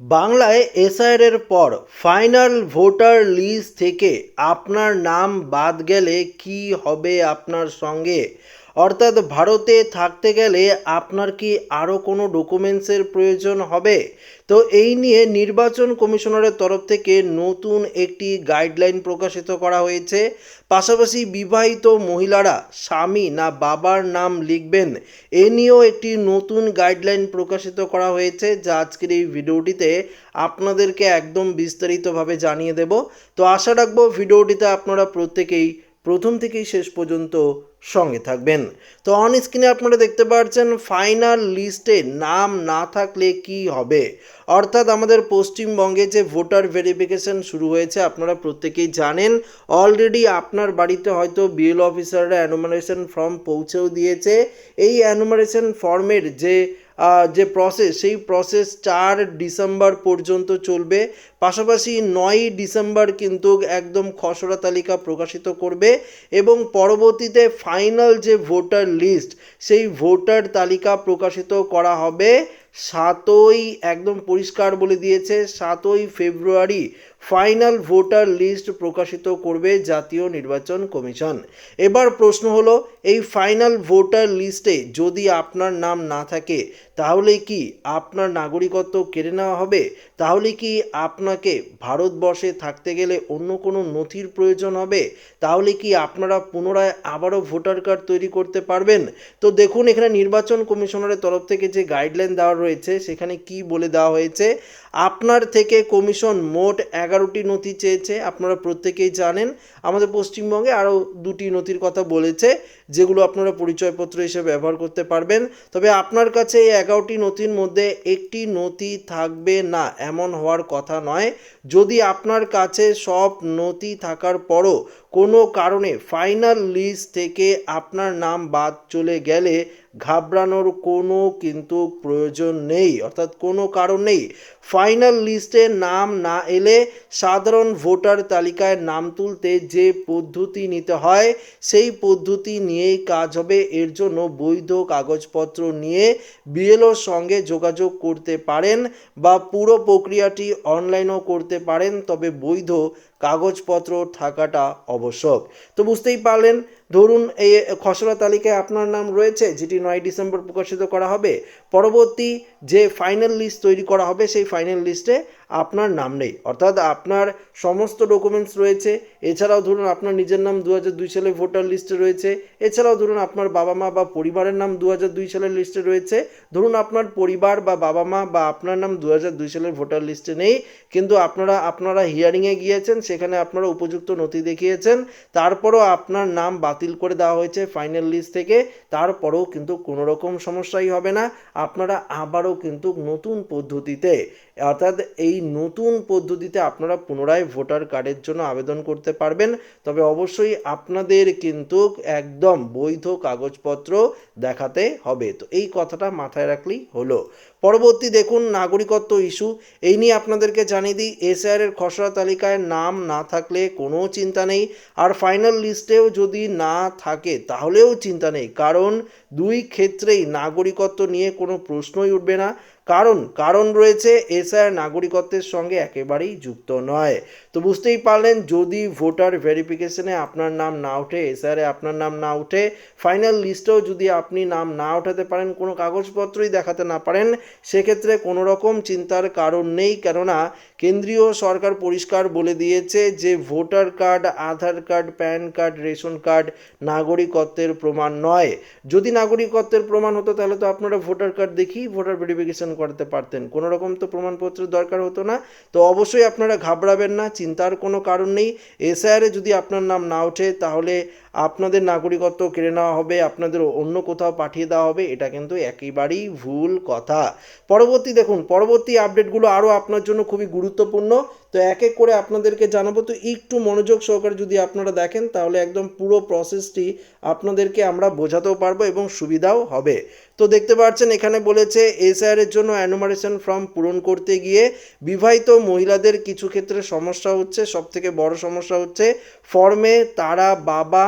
বাংলায় এসআইআর পর final voter list থেকে আপনার নাম বাদ গেলে কি হবে আপনার সঙ্গে? অর্থাৎ ভারতে থাকতে গেলে আপনার কি আরও কোনো ডকুমেন্টসের প্রয়োজন হবে? তো এই নিয়ে নির্বাচন কমিশনারের তরফ থেকে নতুন একটি গাইডলাইন প্রকাশিত করা হয়েছে। পাশাপাশি বিবাহিত মহিলারা স্বামী না বাবার নাম লিখবেন, এ নিয়েও একটি নতুন গাইডলাইন প্রকাশিত করা হয়েছে, যা আজকের এই ভিডিওটিতে আপনাদেরকে একদম বিস্তারিতভাবে জানিয়ে দেব। তো আশা রাখব ভিডিওটিতে আপনারা প্রত্যেকেই, প্রথম থেকেই শেষ পর্যন্ত সঙ্গে থাকবেন। তো অন স্ক্রিনে আপনারা দেখতে পাচ্ছেন ফাইনাল লিস্টে নাম না থাকলে কি হবে? অর্থাৎ আমাদের পশ্চিমবঙ্গে যে ভোটার ভেরিফিকেশন শুরু হয়েছে, আপনারা প্রত্যেকেই জানেন অলরেডি আপনার বাড়িতে হয়তো বিএল অফিসাররা অ্যানুমারেশন ফর্ম পৌঁছেও দিয়েছে। এই অ্যানুমারেশন ফর্মের যে যে প্রসেস সেই প্রসেস চার ডিসেম্বর পর্যন্ত চলবে। পাশাপাশি নয়ই ডিসেম্বর কিন্তু একদম খসড়া তালিকা প্রকাশিত করবে এবং পরবর্তীতে ফাইনাল যে ভোটার লিস্ট সেই ভোটার তালিকা প্রকাশিত করা হবে সাতই, একদম পরিষ্কার বলে দিয়েছে, সাতই ফেব্রুয়ারি। ফাইনাল ভোটার লিস্ট প্রকাশিত করবে জাতীয় নির্বাচন কমিশন। এবার প্রশ্ন হলো, এই ফাইনাল ভোটার লিস্টে যদি আপনার নাম না থাকে, তাহলে কি আপনার নাগরিকত্ব কেড়ে নেওয়া হবে? তাহলে কি আপনাকে ভারতবর্ষে থাকতে গেলে অন্য কোনো নথির প্রয়োজন হবে? তাহলে কি আপনারা পুনরায় আবারও ভোটার কার্ড তৈরি করতে পারবেন? তো দেখুন, এখানে নির্বাচন কমিশনারের তরফ থেকে যে গাইডলাইন দেওয়া রয়েছে, সেখানে কি বলে দেওয়া হয়েছে? আপনার থেকে কমিশন মোট এগারোটি নথি চেয়েছে, আপনারা প্রত্যেকেই জানেন। আমাদের পশ্চিমবঙ্গে আরও দুটি নথির কথা বলেছে, যেগুলো আপনারা পরিচয়পত্র হিসেবে ব্যবহার করতে পারবেন। তবে আপনার কাছে এই এগারোটি নথির মধ্যে একটি নথি থাকবে না, এমন হওয়ার কথা নয়। যদি আপনার কাছে সব নথি থাকার পরও কোনো কারণে ফাইনাল লিস্ট থেকে আপনার নাম বাদ চলে গেলে ঘাবড়ানোর কোনো কিন্তু প্রয়োজন নেই। অর্থাৎ কোনো কারণ নেই। ফাইনাল লিস্টে নাম না এলে সাধারণ ভোটার তালিকায় নাম তুলতে যে পদ্ধতি নিতে হয়, সেই পদ্ধতি নিয়েই কাজ হবে। এর জন্য বৈধ কাগজপত্র নিয়ে বিএলওর সঙ্গে যোগাযোগ করতে পারেন বা পুরো প্রক্রিয়াটি অনলাইনও করতে পারেন। তবে বৈধ কাগজপত্র থাকাটা আবশ্যক। তো বুঝতেই পারলেন ধরুন এই খসড়া তালিকায় আপনার নাম রয়েছে, যেটি নয় ডিসেম্বর প্রকাশিত করা হবে। পরবর্তী যে ফাইনাল লিস্ট তৈরি করা হবে, সেই ফাইনাল লিস্টে আপনার নাম নেই। অর্থাৎ আপনার সমস্ত ডকুমেন্টস রয়েছে। এছাড়াও ধরুন আপনার নিজের নাম দু দুই সালে ভোটার লিস্টে রয়েছে। এছাড়াও ধরুন আপনার বাবা মা বা পরিবারের নাম দু দুই সালের লিস্টে রয়েছে। ধরুন আপনার পরিবার বা বাবা মা বা আপনার নাম দু দুই সালের ভোটার লিস্টে নেই। কিন্তু আপনারা আপনারা হিয়ারিংয়ে গিয়েছেন, সেখানে আপনারা উপযুক্ত নথি দেখিয়েছেন। তারপরও আপনার নাম বাতিল করে দেওয়া হয়েছে ফাইনাল লিস্ট থেকে। তারপরেও কিন্তু কোনো রকম সমস্যাই হবে না। আপনারা আবারও কিন্তু নতুন পদ্ধতিতে অর্থাৎ এই নতুন পদ্ধতিতে আপনারা পুনরায় ভোটার কার্ডের জন্য আবেদন করতে পারবেন। তবে অবশ্যই আপনাদের কিন্তু একদম বৈধ কাগজপত্র দেখাতে হবে। তো এই কথাটা মাথায় রাখলেই হলো। পরবর্তী দেখুন নাগরিকত্ব ইস্যু। এই নিয়ে আপনাদেরকে জানিয়ে দিই এসআর এর খসড়া তালিকায় নাম না থাকলে কোনো চিন্তা নেই। আর ফাইনাল লিস্টেও যদি না থাকে, তাহলেও চিন্তা নেই। কারণ দুই ক্ষেত্রেই নাগরিকত্ব নিয়ে কোনো প্রশ্নই উঠবে না। কারণ কারণ রয়েছে এসআর নাগরিকত্বের সঙ্গে একেবারেই যুক্ত নয়। তো বুঝতেই পারলেন, যদি ভোটার ভেরিফিকেশনে আপনার নাম না ওঠে এসআরে আপনার নাম না উঠে ফাইনাল লিস্টেও যদি আপনি নাম না উঠাতে পারেন, কোনো কাগজপত্রই দেখাতে না পারেন, সেক্ষেত্রে কোনো রকম চিন্তার কারণ নেই। কেননা কেন্দ্রীয় সরকার পরিষ্কার বলে দিয়েছে যে voter card, Aadhaar card, PAN card, ration card নাগরিকত্বের প্রমাণ নয়। যদি নাগরিকত্বের প্রমাণ হতো, তাহলে তো আপনারা ভোটার কার্ড দেখেই ভোটার ভেরিফিকেশন করতে পারতেন। কোনো রকম তো প্রমাণপত্রের দরকার হতো না। তো অবশ্যই আপনারা ঘাবড়াবেন না, চিন্তার কোনো কারণ নেই। এসআইআরে যদি আপনার নাম না ওঠে, তাহলে আপনাদের নাগরিকত্ব কেড়ে নেওয়া হবে, আপনাদের অন্য কোথাও পাঠিয়ে দেওয়া হবে, এটা কিন্তু একেবারেই ভুল কথা। পরবর্তী দেখুন, পরবর্তী আপডেটগুলো আরও আপনার জন্য খুবই গুরুত্বপূর্ণ। তো এক এক করে আপনাদেরকে জানাব, তো একটু মনোযোগ সহকারে যদি আপনারা দেখেন, তাহলে একদম পুরো প্রসেসটি আপনাদেরকে আমরা বোঝাতেও পারব এবং সুবিধাও হবে। তো দেখতে পাচ্ছেন, এখানে বলেছে এসআইআর এর জন্য অ্যানুমারেশন ফর্ম পূরণ করতে গিয়ে বিবাহিত মহিলাদের কিছু ক্ষেত্রে সমস্যা হচ্ছে সব থেকে বড় সমস্যা হচ্ছে ফর্মে তারা বাবা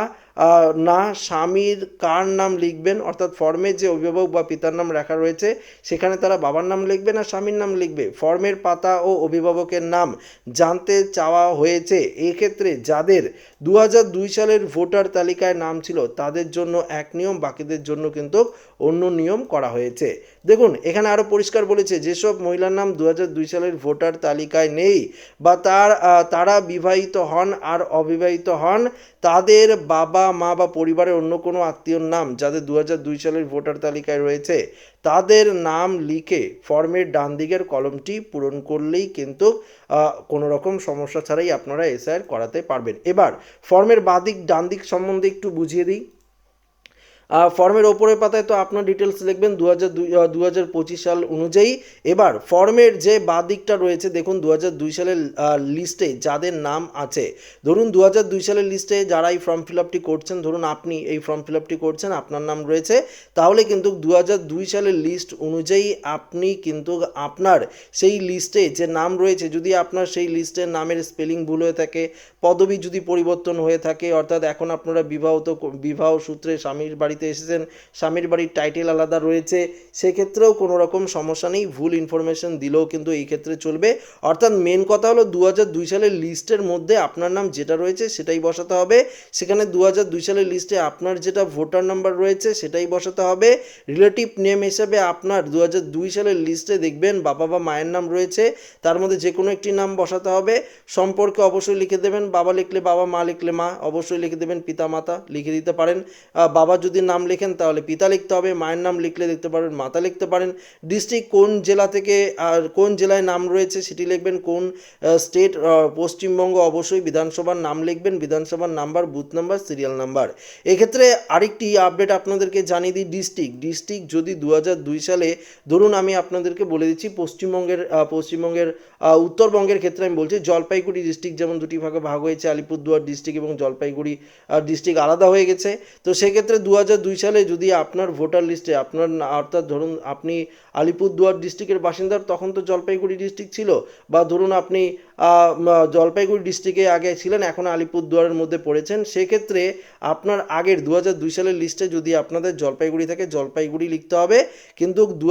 না, স্বামীর কার নাম লিখবেন, অর্থাৎ ফর্মে যে অভিভাবক বা পিতার নাম লেখা রয়েছে, সেখানে তারা বাবার নাম লিখবে না স্বামীর নাম লিখবে? ফর্মের পাতা ও অভিভাবকের নাম জানতে চাওয়া হয়েছে। এক্ষেত্রে যাদের দু দুই সালের ভোটার তালিকায় নাম ছিল, তাদের জন্য এক নিয়ম, বাকিদের জন্য কিন্তু অন্য নিয়ম করা হয়েছে। দেখুন, এখানে আরও পরিষ্কার বলেছে, যেসব মহিলার নাম দু দুই সালের ভোটার তালিকায় নেই বা তার তারা বিবাহিত হন আর অবিবাহিত হন, তাদের বাবা, মা বা পরিবারের অন্য কোনো আত্মীয়র নাম যাদের দু দুই সালের ভোটার তালিকায় রয়েছে, তাদের নাম লিখে ফর্মের ডান দিকের কলমটি পূরণ করলেই কিন্তু কোনো রকম সমস্যা ছাড়াই আপনারা এসআইআর করাতে পারবেন। এবার, ফর্মের বাদিক ডান দিক সম্বন্ধে একটু বুঝিয়ে দিই। ফর্মের ওপরের পাতায় তো আপনার ডিটেলস লিখবেন দু হাজার দু হাজার পঁচিশ সাল অনুযায়ী। এবার ফর্মের যে বাঁ দিকটা রয়েছে, দেখুন দু হাজার দুই সালের লিস্টে যাদের নাম আছে, ধরুন দু হাজার দুই সালের লিস্টে যারা এই ফর্ম ফিল আপটি করছেন, ধরুন আপনি এই ফর্ম ফিল আপটি করছেন, আপনার নাম রয়েছে, তাহলে কিন্তু দু হাজার দুই সালের লিস্ট অনুযায়ী আপনি কিন্তু আপনার সেই লিস্টে যে নাম রয়েছে, যদি আপনার সেই লিস্টের নামের স্পেলিং ভুল হয়ে থাকে, পদবি যদি পরিবর্তন হয়ে থাকে, অর্থাৎ এখন আপনারা বিবাহত, বিবাহ সূত্রে স্বামীর বাড়িতে এসেছেন, স্বামীর বাড়ির টাইটেল আলাদা রয়েছে, সেক্ষেত্রেও কোনো রকম সমস্যা নেই, ভুল ইনফরমেশন দিলেও কিন্তু এই ক্ষেত্রে চলবে। অর্থাৎ মেন কথা হলো দু দুই সালের লিস্টের মধ্যে আপনার নাম যেটা রয়েছে সেটাই বসাতে হবে। সেখানে দু দুই সালের লিস্টে আপনার যেটা ভোটার নাম্বার রয়েছে সেটাই বসাতে হবে। রিলেটিভ নেম হিসেবে আপনার দু দুই সালের লিস্টে দেখবেন বাবা বা মায়ের নাম রয়েছে, তার মধ্যে যে কোনো একটি নাম বসাতে হবে। সম্পর্কে অবশ্যই লিখে দেবেন, বাবা লিখলে বাবা, মা লিখলে মা, অবশ্যই লিখে দেবেন পিতা মাতা লিখে দিতে পারেন। বাবা যদি নাম লেখেন, তাহলে পিতা লিখতে হবে, মায়ের নাম লিখলে লিখতে পারেন মাতা লিখতে পারেন। ডিস্ট্রিক্ট কোন জেলা থেকে আর কোন জেলায় নাম রয়েছে সেটি লিখবেন, কোন স্টেট পশ্চিমবঙ্গ অবশ্যই বিধানসভার নাম লিখবেন, বিধানসভার number, booth number, serial number. এক্ষেত্রে আরেকটি আপডেট আপনাদেরকে জানিয়ে দিই, ডিস্ট্রিক্ট। ডিস্ট্রিক্ট যদি দু সালে, ধরুন আমি আপনাদেরকে বলে দিচ্ছি, পশ্চিমবঙ্গের পশ্চিমবঙ্গের উত্তরবঙ্গের ক্ষেত্রে আমি বলছি, জলপাইগুড়ি ডিস্ট্রিক্ট যেমন দুটি ভাগে ভাগ হয়েছে, আলিপুরদুয়ার ডিস্ট্রিক্ট এবং জলপাইগুড়ি ডিস্ট্রিক্ট আলাদা হয়ে গেছে। তো সেক্ষেত্রে দু হাজার দুই সালে যদি আপনার ভোটার লিস্টে আপনার অর্থাৎ ধরুন আপনি আলিপুরদুয়ার ডিস্ট্রিক্টের বাসিন্দা তখন তো জলপাইগুড়ি ডিস্ট্রিক্ট ছিল। বা ধরুন আপনি জলপাইগুড়ি ডিস্ট্রিক্টে আগে ছিলেন, এখন আলিপুরদুয়ারের মধ্যে পড়েছেন। সেক্ষেত্রে আপনার আগের দু দুই সালের লিস্টে যদি আপনাদের জলপাইগুড়ি থাকে, জলপাইগুড়ি লিখতে হবে। কিন্তু দু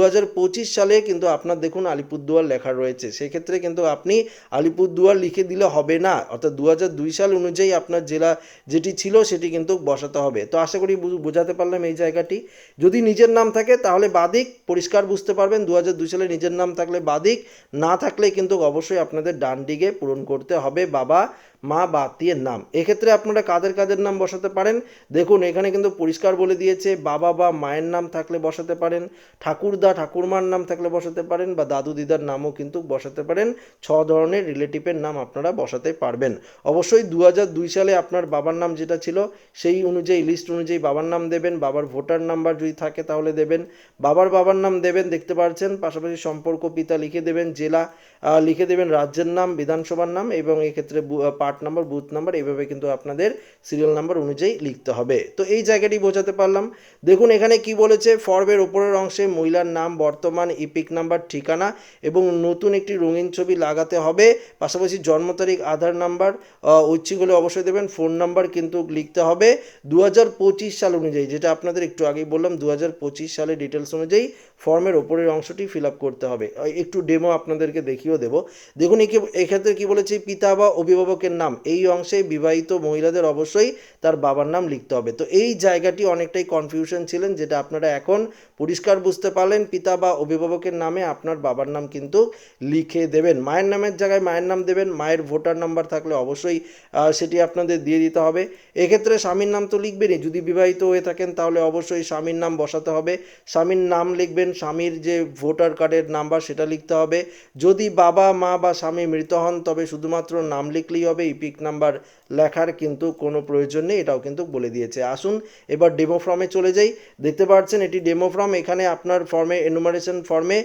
সালে কিন্তু আপনার দেখুন আলিপুরদুয়ার লেখা রয়েছে। সেক্ষেত্রে কিন্তু আপনি আলিপুরদুয়ার লিখে দিলে হবে না। অর্থাৎ দু সাল অনুযায়ী আপনার জেলা যেটি ছিল সেটি কিন্তু বসাতে হবে। তো আশা করি বোঝাতে পারলাম এই জায়গাটি। যদি নিজের নাম থাকে, তাহলে বাদিক পরিষ্কার বুঝতে পারবেন। দু সালে নিজের নাম থাকলে বাদিক, না থাকলে কিন্তু অবশ্যই আপনাদের ডান দিকে পূরণ করতে হবে। বাবা মা বা আত্মীয়ের নাম। এক্ষেত্রে আপনারা কাদের কাদের নাম বসাতে পারেন? দেখুন, এখানে কিন্তু পরিষ্কার বলে দিয়েছে, বাবা বা মায়ের নাম থাকলে বসাতে পারেন, ঠাকুরদা ঠাকুরমার নাম থাকলে বসাতে পারেন বা দাদু দিদার নামও কিন্তু বসাতে পারেন। ছ ধরনের রিলেটিভের নাম আপনারা বসাতে পারবেন। অবশ্যই দু দুই সালে আপনার বাবার নাম যেটা ছিল, সেই অনুযায়ী লিস্ট অনুযায়ী বাবার নাম দেবেন, বাবার ভোটার নাম্বার যদি থাকে তাহলে দেবেন, বাবার বাবার নাম দেবেন, দেখতে পাচ্ছেন পাশাপাশি সম্পর্ক পিতা লিখে দেবেন, জেলা লিখে দেবেন রাজ্যের নাম, বিধানসভার নাম এবং এক্ষেত্রে পার্ট নাম্বার, বুথ নাম্বার, এইভাবে কিন্তু আপনাদের সিরিয়াল নাম্বার অনুযায়ী লিখতে হবে। তো এই জায়গাটি বোঝাতে পারলাম। দেখুন, এখানে কি বলেছে? ফর্মের ওপরের অংশে মহিলার নাম, বর্তমান ইপিক নাম্বার, ঠিকানা এবং নতুন একটি রঙিন ছবি লাগাতে হবে। পাশাপাশি জন্ম তারিখ, আধার নাম্বার ঐচ্ছিক হলে অবশ্যই দেবেন। ফোন নাম্বার কিন্তু লিখতে হবে। দু হাজার পঁচিশ সাল অনুযায়ী, যেটা আপনাদের একটু আগেই বললাম দু সালের ডিটেলস অনুযায়ী ফর্মের ওপরের অংশটি ফিল আপ করতে হবে। একটু ডেমো আপনাদেরকে দেখিয়েও দেবো। দেখুন এক্ষেত্রে কি বলেছে? পিতা বা অভিভাবকের নাম, এই অংশে বিবাহিত মহিলাদের অবশ্যই তার বাবার নাম লিখতে হবে। তো এই জায়গাটি অনেকটাই কনফিউশন ছিলেন, যেটা আপনারা এখন পরিষ্কার বুঝতে পারলেন। পিতা বা অভিভাবকের নামে আপনার বাবার নাম কিন্তু লিখে দেবেন। মায়ের নামের জায়গায় মায়ের নাম দেবেন, মায়ের ভোটার নাম্বার থাকলে অবশ্যই সেটি আপনাদের দিয়ে দিতে হবে। এক্ষেত্রে স্বামীর নাম তো লিখবেনই, যদি বিবাহিত হয়ে থাকেন তাহলে অবশ্যই স্বামীর নাম বসাতে হবে। স্বামীর নাম লিখবেন, স্বামীর যে ভোটার কার্ডের নাম্বার সেটা লিখতে হবে। যদি বাবা, মা বা স্বামী মৃত হন, তবে শুধুমাত্র নাম লিখলেই হবে ইপিক নাম্বার লেখার কিন্তু কোনো প্রয়োজন নেই, এটাও কিন্তু বলে দিয়েছে। আসুন, এবার ডেমো ফর্মে চলে যাই। দেখতে পাচ্ছেন, এটি ডেমো ফর্ম এখানে আপনার ফর্মে এনুমারেশন ফর্মে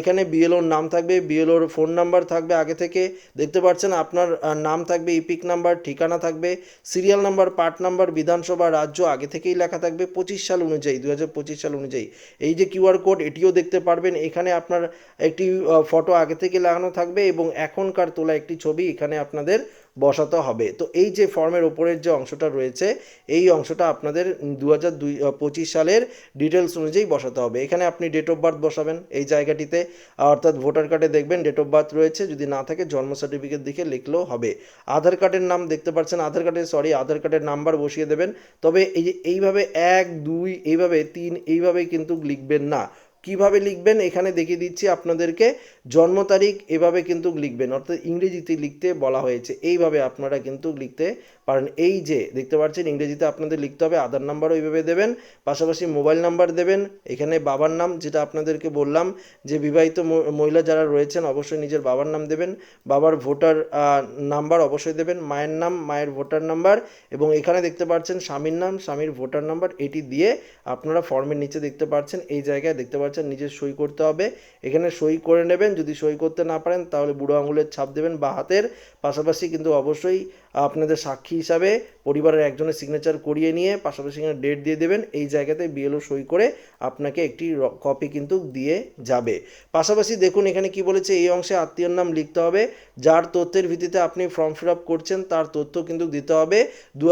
এখানে বিএলওর নাম থাকবে বিএলওর ফোন নাম্বার থাকবে আগে থেকে। দেখতে পাচ্ছেন, আপনার নাম থাকবে ইপিক নাম্বার ঠিকানা থাকবে সিরিয়াল নাম্বার পার্ট নাম্বার বিধানসভা, রাজ্য, আগে থেকেই লেখা থাকবে পঁচিশ সাল অনুযায়ী দু হাজার পঁচিশ সাল অনুযায়ী। এই যে কিউআর কোড এটিও দেখতে পারবেন, এখানে আপনার একটি ফটো আগে থেকে লাগানো থাকবে এবং এখনকার তোলা একটি ছবি এখানে আপনাদের বসাতে হবে। তো এই যে ফর্মের ওপরের যে অংশটা রয়েছে, এই অংশটা আপনাদের দু হাজার দুই পঁচিশ সালের ডিটেলস অনুযায়ী বসাতে হবে। এখানে আপনি ডেট অফ বার্থ বসাবেন এই জায়গাটিতে। অর্থাৎ ভোটার কার্ডে দেখবেন ডেট অফ বার্থ রয়েছে, যদি না থাকে জন্ম সার্টিফিকেট দেখে লিখলেও হবে। আধার কার্ডের নাম দেখতে পাচ্ছেন আধার কার্ডের সরি আধার কার্ডের নাম্বার বসিয়ে দেবেন। তবে এই যে এইভাবে এক, দুই, এইভাবে তিন, এইভাবে কিন্তু লিখবেন না। কীভাবে লিখবেন, এখানে দেখিয়ে দিচ্ছি আপনাদেরকে। জন্ম তারিখ এভাবে কিন্তু লিখবেন, অর্থাৎ ইংরেজিতে লিখতে বলা হয়েছে। এইভাবে আপনারা কিন্তু লিখতে পারেন। এই যে, দেখতে পাচ্ছেন, ইংরেজিতে আপনাদের লিখতে হবে, আধার নাম্বারও এইভাবে দেবেন, পাশাপাশি মোবাইল নাম্বার দেবেন। এখানে বাবার নাম, যেটা আপনাদেরকে বললাম, যে বিবাহিত মহিলা যারা রয়েছেন, অবশ্যই নিজের বাবার নাম দেবেন। বাবার ভোটার নাম্বার অবশ্যই দেবেন, মায়ের নাম, মায়ের ভোটার নাম্বার, এবং এখানে দেখতে পাচ্ছেন স্বামীর নাম, স্বামীর ভোটার নাম্বার, এটি দিয়ে আপনারা ফর্মের নিচে দেখতে পাচ্ছেন, এই জায়গায় দেখতে পাচ্ছেন নিজের সই করতে হবে। এখানে সই করে নেবেন, যদি সই করতে না পারেন তাহলে বুড়ো আঙুলের ছাপ দেবেন বা হাতের। পাশাপাশি কিন্তু অবশ্যই আপনাদের সাক্ষী হিসাবে পরিবারের একজনের সিগনেচার করিয়ে নিয়ে পাশাপাশি এখানে ডেট দিয়ে দেবেন। এই জায়গাতে বিএলও সই করে আপনাকে একটি কপি কিন্তু দিয়ে যাবে। পাশাপাশি দেখুন, এখানে কি বলেছে? এই অংশে আত্মীয়র নাম লিখতে হবে। যার তথ্যের ভিত্তিতে আপনি ফর্ম ফিল আপ করছেন, তার তথ্য কিন্তু দিতে হবে। দু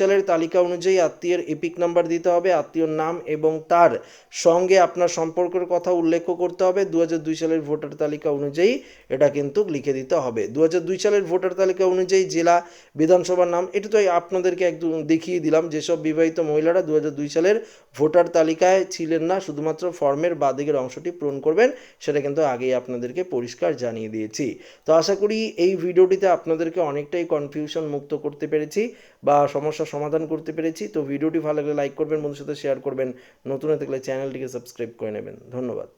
সালের তালিকা অনুযায়ী আত্মীয়ের এপিক নাম্বার দিতে হবে, আত্মীয়র নাম এবং তার সঙ্গে আপনার সম্পর্কের কথা উল্লেখ করতে হবে। দু সালের ভোটার তালিকা অনুযায়ী এটা কিন্তু লিখে দিতে হবে। দু সালের ভোটার তালিকা অনুযায়ী জেলা বিধানসভার নাম। এটা তো আপনাদেরকে একদম দেখিয়ে দিলাম যেসব বিবাহিত মহিলারা দু সালের ভোটার তালিকায় ছিলেন না, শুধুমাত্র ফর্মের বাদিকের অংশটি পূরণ করবেন, সেটা কিন্তু আগেই আপনাদেরকে পরিষ্কার জানিয়ে দিয়েছি। তো আশা করি এই ভিডিওটিতে আপনাদেরকে অনেকটাই কনফিউশন মুক্ত করতে পেরেছি বা সমস্যার সমাধান করতে পেরেছি। তো ভিডিওটি ভালো লাগলে লাইক করবেন বন্ধুর সাথে শেয়ার করবেন। নতুন থাকলে চ্যানেলটিকে সাবস্ক্রাইব করে নেবেন। ধন্যবাদ।